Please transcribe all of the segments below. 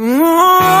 Whoa.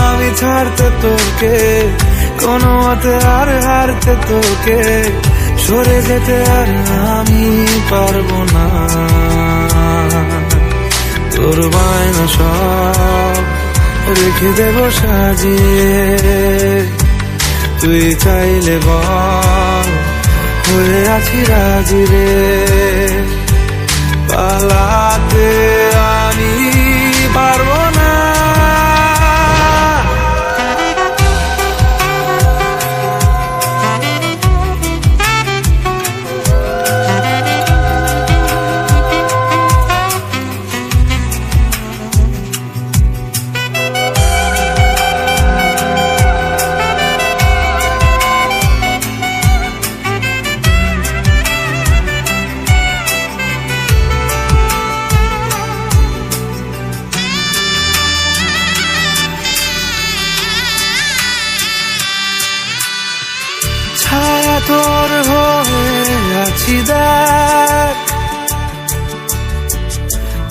ছাড়তে তোকে, কোনো মতে আর হারতে তোকে, সরে যেতে আর আমি পারব না। তোর বায়না সব রেখে দেব সাজিয়ে। তুই চাইলে বল, হয়ে আছি রাজি রে। পালাতে তোর হয়ে আছি দেখ।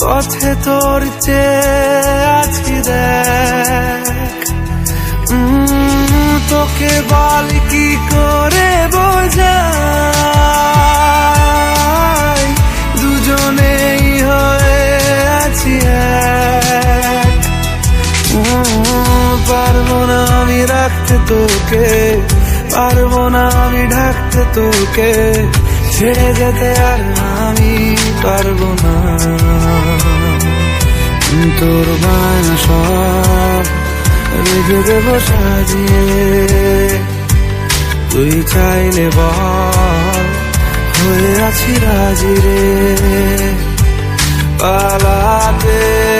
পথে তোর চেয়ে আছি দেখ। তোকে বল কি করে বোঝাই? দুজনেই হয়ে আছি পারব না আমি রাখতে তোকে। পারব না আমি ঢাকতে তোকে, ছেড়ে যেতে আর আমি পারব না। তোর বায়না সব রেখে দেবো সাজিয়ে। তুই চাইলে বল, হয়ে আছি রাজি রে। পালাতে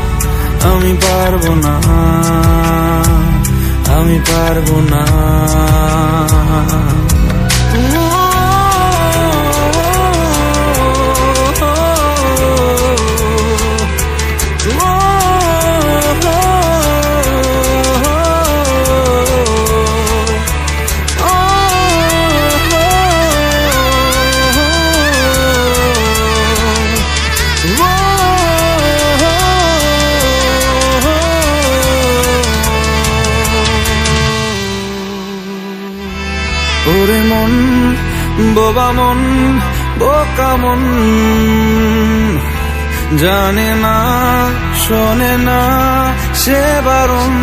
আমি পারব না আমি পারব না। মন বোবা মন বোকা মন। জানে না শোনে না সে বারণ।